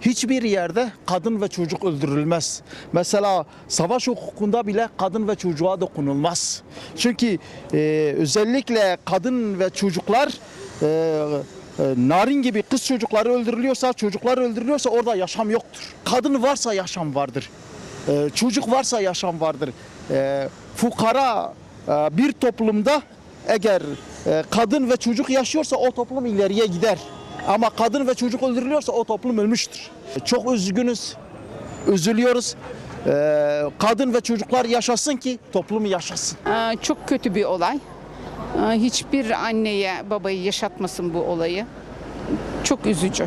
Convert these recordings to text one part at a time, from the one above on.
Hiçbir yerde kadın ve çocuk öldürülmez. Mesela savaş hukukunda bile kadın ve çocuğa dokunulmaz. Çünkü e, özellikle kadın ve çocuklar e, e, narin gibi kız çocukları öldürülüyorsa, çocuklar öldürülüyorsa orada yaşam yoktur. Kadın varsa yaşam vardır. E, çocuk varsa yaşam vardır. E, fukara e, bir toplumda eğer e, kadın ve çocuk yaşıyorsa o toplum ileriye gider. Ama kadın ve çocuk öldürülüyorsa o toplum ölmüştür. Çok üzgünüz, üzülüyoruz. E, kadın ve çocuklar yaşasın ki toplum yaşasın. Ee, Çok kötü bir olay. Ee, Hiçbir anneye babayı yaşatmasın bu olayı. Çok üzücü.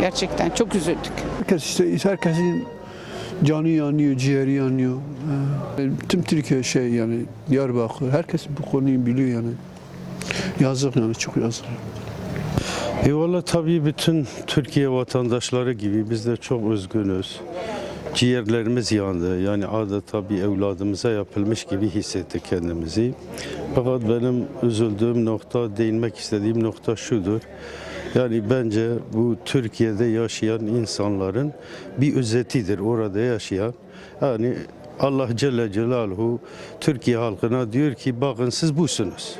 Gerçekten çok üzüldük. Herkes işte herkesin canı yanıyor, ciğeri yanıyor. Ee, Tüm Türkiye şey yani Diyarbakır herkes bu konuyu biliyor yani. Yazık yani çok yazık. E valla tabii bütün Türkiye vatandaşları gibi biz de çok üzgünüz. Ciğerlerimiz yandı. Yani adeta bir evladımıza yapılmış gibi hissettik kendimizi. Fakat benim üzüldüğüm nokta, değinmek istediğim nokta şudur. Yani bence bu Türkiye'de yaşayan insanların bir özetidir orada yaşayan. Yani Allah Celle Celaluhu Türkiye halkına diyor ki bakın siz busunuz.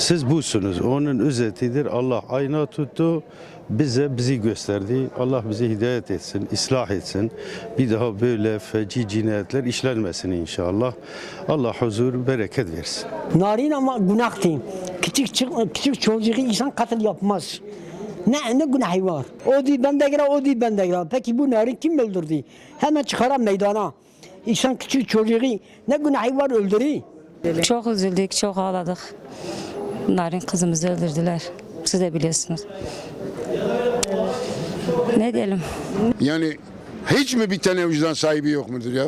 Siz busunuz. Onun özetidir. Allah ayna tuttu. Bize bizi gösterdi. Allah bize hidayet etsin, ıslah etsin. Bir daha böyle feci cinayetler işlenmesin inşallah. Allah huzur, bereket versin. Narin ama günahtır. Küçük, çık- küçük çocuğu insan katil yapmaz. Ne, ne günahı var? O değil ben de girer, o değil ben de girer. Peki bu narin kim öldürdü? Hemen çıkaran meydana. İnsan küçük çocuğu ne günahı var öldürür. Çok üzüldük, çok ağladık. Narin kızımızı öldürdüler. Siz de biliyorsunuz. Ne diyelim? Yani hiç mi bir tane vicdan sahibi yok mudur ya?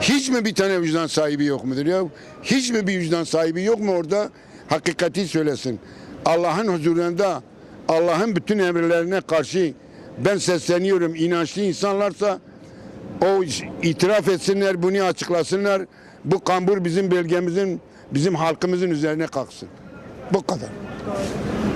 Hiç mi bir tane vicdan sahibi yok mudur ya? Hiç mi bir vicdan sahibi yok mu orada? Hakikati söylesin. Allah'ın huzurunda Allah'ın bütün emirlerine karşı ben sesleniyorum. İnançlı insanlarsa o itiraf etsinler, bunu açıklasınlar. Bu kambur bizim bölgemizin, bizim halkımızın üzerine kalksın. Bu kadar.